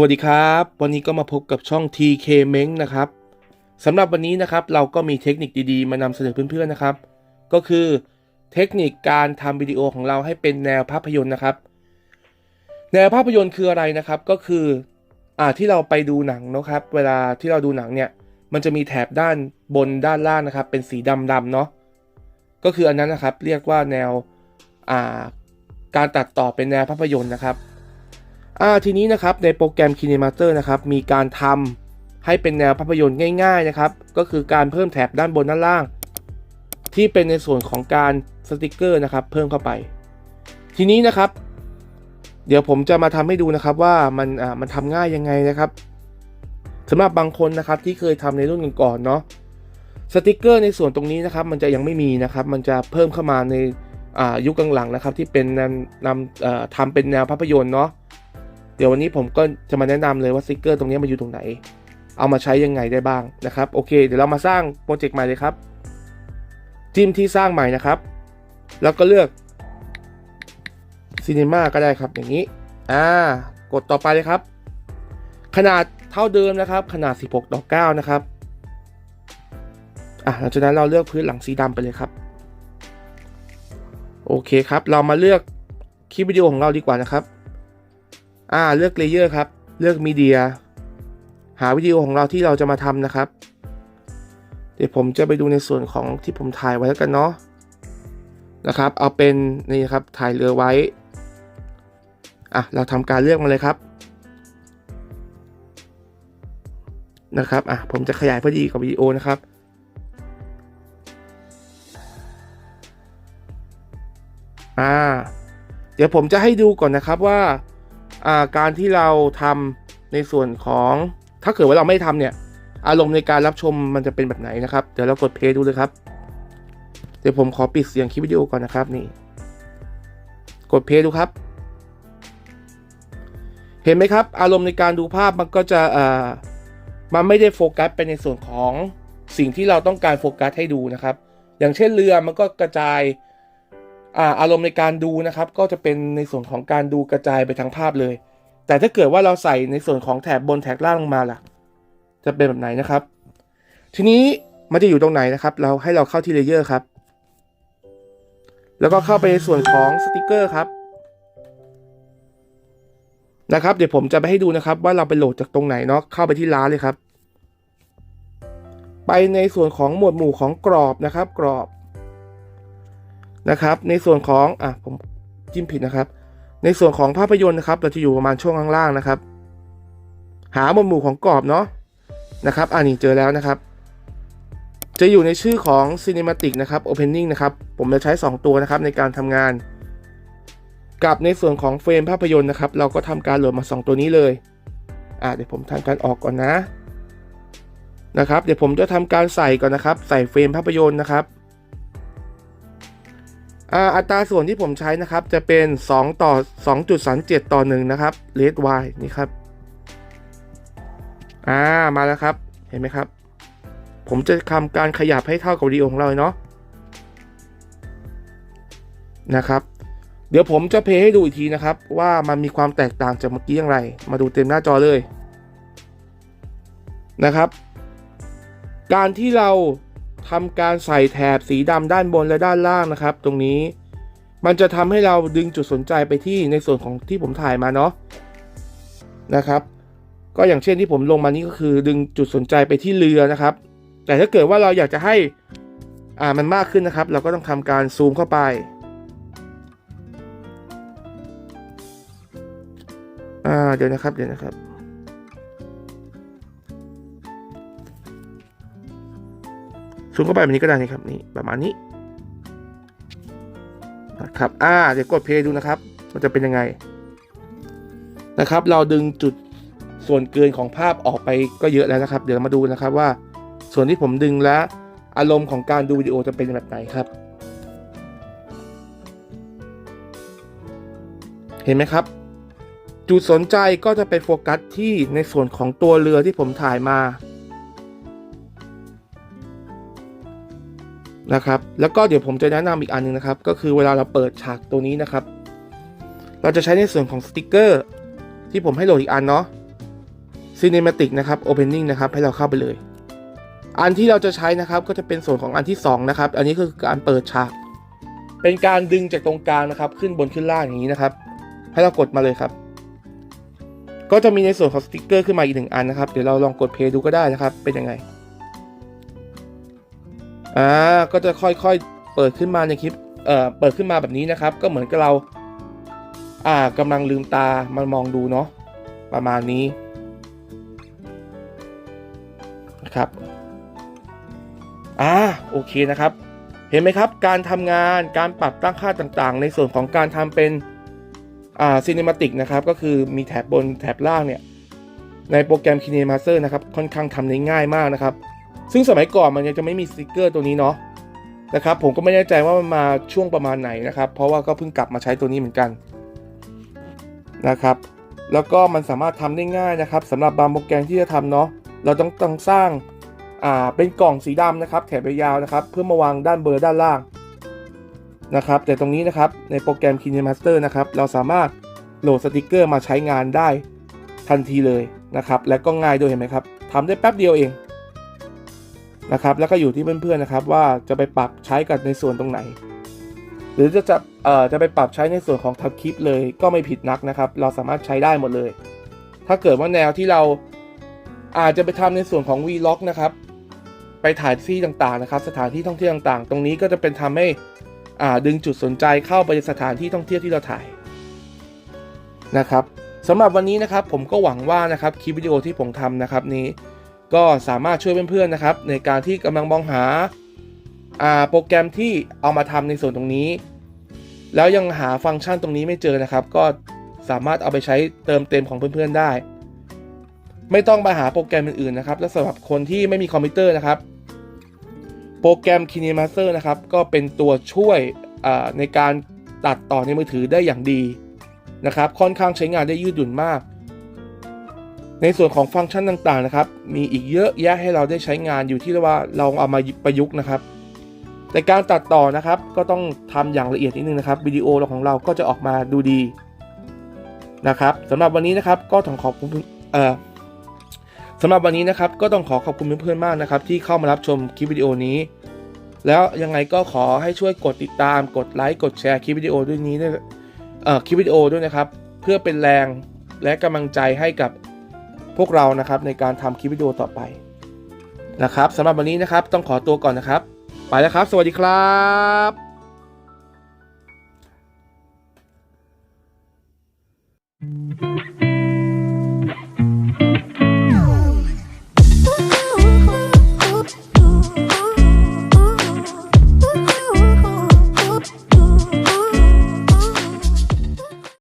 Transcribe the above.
วัสดีครับ วันนี้ก็มาพบกับช่อง TK m e n g นะครับสำหรับวันนี้นะครับเราก็มีเทคนิคดีๆ มานำเสนอเพื่อนๆนะครับ ก็คือเทคนิคการทำวิดีโอของเราให้เป็นแนวภาพยนตร์นะครับ แนวภาพยนตร์คืออะไรนะครับก็คืออ่าที่เราไปดูหนังนะครับ เวลาที่เราดูหนังเนี่ยมันจะมีแถบด้านบนด้านล่างนะครับ เป็นสีดำๆเนาะก็คืออันนั้นนะครับเรียกว่าแนวอ่าการตัดต่อเป็นแนวภาพยนตร์นะครับ อ่าทีนี้นะครับในโปรแกรม Kinemaster นะครับมีการทำให้เป็นแนวภาพยนตร์ง่ายๆนะครับก็คือการเพิ่มแถบด้านบนด้านล่าง ที่เป็นในส่วนของการสติกเกอร์นะครับเพิ่มเข้าไป ทีนี้นะครับ เดี๋ยวผมจะมาทำให้ดูนะครับว่ามันอ่ามันทำง่ายยังไงนะครับสำหรับบางคนนะครับที่เคยทำในรุ่นก่อนๆเนาะสติกเกอร์ในส่วนตรงนี้นะครับมันจะยังไม่มีนะครับมันจะเพิ่มเข้ามาในอ่ายุคหลังๆนะครับที่เป็นนำอ่อทำเป็นแนวภาพยนตร์เนาะ เดี๋ยววันนี้ผมก็จะมาแนะนำเลยว่าสติกเกอร์ตรงนี้มันอยู่ตรงไหน เอามาใช้ยังไงได้บ้างนะครับ โอเค เดี๋ยวเรามาสร้างโปรเจกต์ใหม่เลยครับ จิ้มที่สร้างใหม่นะครับ แล้วก็เลือก Cinema ก็ได้ครับอย่างนี้ อ่า กดต่อไปเลยครับ ขนาดเท่าเดิมนะครับ ขนาด 16ต่อ9นะครับ อะหลังจากนั้นเราเลือกพื้นหลังสีดำไปเลยครับ โอเคครับ เรามาเลือกคลิปวิดีโอของเราดีกว่านะครับ อ่าเลือกเลเยอร์ครับ เลือกมีเดียหาวิดีโอของเราที่เราจะมาทำนะครับ เดี๋ยวผมจะไปดูในส่วนของที่ผมถ่ายไว้แล้วกันเนาะนะครับ เอาเป็นนี่ครับถ่ายเรือไว้อะเราทำการเลือกมาเลยครับนะครับอะผมจะขยายพอดีกับวิดีโอนะครับอ่าเดี๋ยวผมจะให้ดูก่อนนะครับว่าอ่า การที่เราทำในส่วนของถ้าเกิดว่าเราไม่ทำเนี่ย อารมณ์ในการรับชมมันจะเป็นแบบไหนนะครับ เดี๋ยวเรากดเพย์ดูเลยครับ เดี๋ยวผมขอปิดเสียงคลิปวิดีโอก่อนนะครับนี่ กดเพย์ดูครับ เห็นไหมครับ อารมณ์ในการดูภาพมันก็จะอ่ามันไม่ได้โฟกัสไปในส่วนของสิ่งที่เราต้องการโฟกัสให้ดูนะครับ อย่างเช่นเรือมันก็กระจาย อาอารมณ์ในการดูนะครับก็จะเป็นในส่วนของการดูกระจายไปทั้งภาพเลย แต่ถ้าเกิดว่าเราใส่ในส่วนของแถบบนแถบล่างลงมาล่ะ จะเป็นแบบไหนนะครับ ทีนี้มันจะอยู่ตรงไหนนะครับ เราให้เราเข้าที่เลเยอร์ครับ แล้วก็เข้าไปในส่วนของสติกเกอร์ครับนะครับ เดี๋ยวผมจะไปให้ดูนะครับ ว่าเราไปโหลดจากตรงไหนเนาะเข้าไปที่ร้านเลยครับ ไปในส่วนของหมวดหมู่ของกรอบนะครับ กรอบ นะครับ ในส่วนของอะผมจิ้มผิดนะครับ ในส่วนของภาพยนตร์นะครับ เราจะอยู่ประมาณช่วงข้างล่างนะครับ หาหมวดหมู่ของกรอบเนาะนะครับอ่านี่เจอแล้วนะครับ จะอยู่ในชื่อของ Cinematic นะครับ Opening นะครับ ผมจะใช้ 2 ตัวนะครับในการทำงาน กับในส่วนของเฟรมภาพยนตร์นะครับ เราก็ทำการโหลดมา 2 ตัวนี้เลยอ่าเดี๋ยวผมทำการออกก่อนนะนะครับ เดี๋ยวผมจะทำการใส่ก่อนนะครับ ใส่เฟรมภาพยนตร์นะครับ อ่าอัตราส่วนที่ผมใช้นะครับ จะเป็น 2 ต่อ 2.37 ต่อ 1 นะครับ red y นี่ครับ อ่า มาแล้วครับ เห็นไหมครับ ผมจะทำการขยับให้เท่ากับวิดีโอของเราเนาะ นะครับ เดี๋ยวผมจะเพย์ให้ดูอีกทีนะครับ ว่ามันมีความแตกต่างจากเมื่อกี้อย่างไร มาดูเต็มหน้าจอเลย นะครับ การที่เรา ทำการใส่แถบสีดำด้านบนและด้านล่างนะครับ ตรงนี้มันจะทำให้เราดึงจุดสนใจไปที่ในส่วนของที่ผมถ่ายมาเนาะนะครับ ก็อย่างเช่นที่ผมลงมานี่ก็คือดึงจุดสนใจไปที่เรือนะครับ แต่ถ้าเกิดว่าเราอยากจะให้อ่ามันมากขึ้นนะครับ เราก็ต้องทำการซูมเข้าไปอ่าเดี๋ยวนะครับเดี๋ยวนะครับ ซูมเข้าไปแบบนี้ก็ได้นี่ครับนี่ประมาณนี้นะครับอ่าเดี๋ยวกดเพย์ดูนะครับ มันจะเป็นยังไงนะครับ เราดึงจุดส่วนเกินของภาพออกไปก็เยอะแล้วนะครับ เดี๋ยวมาดูนะครับว่า ส่วนที่ผมดึงและอารมณ์ของการดูวิดีโอจะเป็นแบบไหนครับ เห็นไหมครับ จุดสนใจก็จะไปโฟกัสที่ในส่วนของตัวเรือที่ผมถ่ายมา นะครับ แล้วก็เดี๋ยวผมจะแนะนำอีกอันหนึงนะครับ ก็คือเวลาเราเปิดฉากตัวนี้นะครับ เราจะใช้ในส่วนของสติกเกอร์ที่ผมให้โหลดอีกอันเนาะ Cinematic นะครับ Opening นะครับ ให้เราเข้าไปเลย อันที่เราจะใช้นะครับ ก็จะเป็นส่วนของอันที่ 2 นะครับ อันนี้คือการเปิดฉาก เป็นการดึงจากตรงกลางนะครับ ขึ้นบนขึ้นล่างอย่างนี้นะครับ ให้เรากดมาเลยครับ ก็จะมีในส่วนของสติกเกอร์ขึ้นมาอีกหนึ่งอันนะครับ เดี๋ยวเราลองกดเพย์ดูก็ได้นะครับ เป็นยังไง อ่าก็จะค่อยๆเปิดขึ้นมาในคลิปเอ่อเปิดขึ้นมาแบบนี้นะครับ ก็เหมือนกับเราอ่ากำลังลืมตามามองดูเนาะประมาณนี้นะครับอ่าโอเคนะครับ เห็นไหมครับ การทำงานการปรับตั้งค่าต่างๆ ในส่วนของการทำเป็นอ่าซีนิมาติกนะครับ ก็คือมีแถบบนแถบล่างเนี่ย ในโปรแกรม KineMaster นะครับ ค่อนข้างทำได้ง่ายมากนะครับ ซึ่งสมัยก่อนมันยังจะไม่มีสติกเกอร์ตัวนี้เนาะนะครับผมก็ไม่แน่ใจว่ามันมาช่วงประมาณไหนนะครับ เพราะว่าก็เพิ่งกลับมาใช้ตัวนี้เหมือนกันนะครับ แล้วก็มันสามารถทำได้ง่ายนะครับสำหรับบางโปรแกรมที่จะทำเนาะเราต้องต้องสร้างอ่าเป็นกล่องสีดำนะครับแถบยาวนะครับ เพื่อมาวางด้านเบอร์ด้านล่างนะครับ แต่ตรงนี้นะครับในโปรแกรม KineMaster นะครับเราสามารถโหลดสติกเกอร์มาใช้งานได้ทันทีเลยนะครับ และก็ง่ายด้วยเห็นไหมครับทำได้แป๊บเดียวเอง นะครับแล้วก็อยู่ที่เพื่อนๆนะครับว่าจะไปปรับใช้กับในส่วนตรงไหน หรือจะจะเอ่อจะไปปรับใช้ในส่วนของทับคลิปเลยก็ไม่ผิดนักนะครับ เราสามารถใช้ได้หมดเลย ถ้าเกิดว่าแนวที่เราอาจจะไปทำในส่วนของ Vlog นะครับ ไปถ่ายที่ต่างๆนะครับ สถานที่ท่องเที่ยวต่างๆ ตรงนี้ก็จะเป็นทำให้อ่าดึงจุดสนใจเข้าไปในสถานที่ท่องเที่ยวที่เราถ่ายนะครับสำหรับวันนี้นะครับผมก็หวังว่านะครับคลิปวิดีโอที่ผมทำนะครับนี้ ก็สามารถช่วยเพื่อนๆนะครับ ในการที่กำลังมองหาโปรแกรมที่เอามาทำในส่วนตรงนี้ แล้วยังหาฟังก์ชันตรงนี้ไม่เจอนะครับ ก็สามารถเอาไปใช้เติมเต็มของเพื่อนๆได้ ไม่ต้องไปหาโปรแกรมอื่นๆนะครับ และสำหรับคนที่ไม่มีคอมพิวเตอร์นะครับ โปรแกรม KineMaster นะครับ ก็เป็นตัวช่วยในการตัดต่อในมือถือได้อย่างดีนะครับ ค่อนข้างใช้งานได้ยืดหยุ่นมาก ในส่วนของฟังก์ชันต่างๆนะครับ มีอีกเยอะแยะให้เราได้ใช้งานอยู่ที่ว่าเราเอามาประยุกต์นะครับ แต่การตัดต่อนะครับก็ต้องทำอย่างละเอียดนิดนึงนะครับวิดีโอของเราก็จะออกมาดูดีนะครับสำหรับวันนี้นะครับก็ต้องขอบคุณเอ่อสำหรับวันนี้นะครับก็ต้องขอขอบคุณเพื่อนๆมากนะครับ ที่เข้ามารับชมคลิปวิดีโอนี้ แล้วยังไงก็ขอให้ช่วยกดติดตามกดไลค์กดแชร์คลิปวิดีโอด้วยนี้ด้วยเอ่อคลิปวิดีโอด้วยนะครับ เพื่อเป็นแรงและกำลังใจให้กับ พวกเรานะครับในการทำคลิปวิดีโอต่อไปนะครับสำหรับวันนี้นะครับต้องขอตัวก่อนนะครับ ไปแล้วครับ สวัสดีครับうん。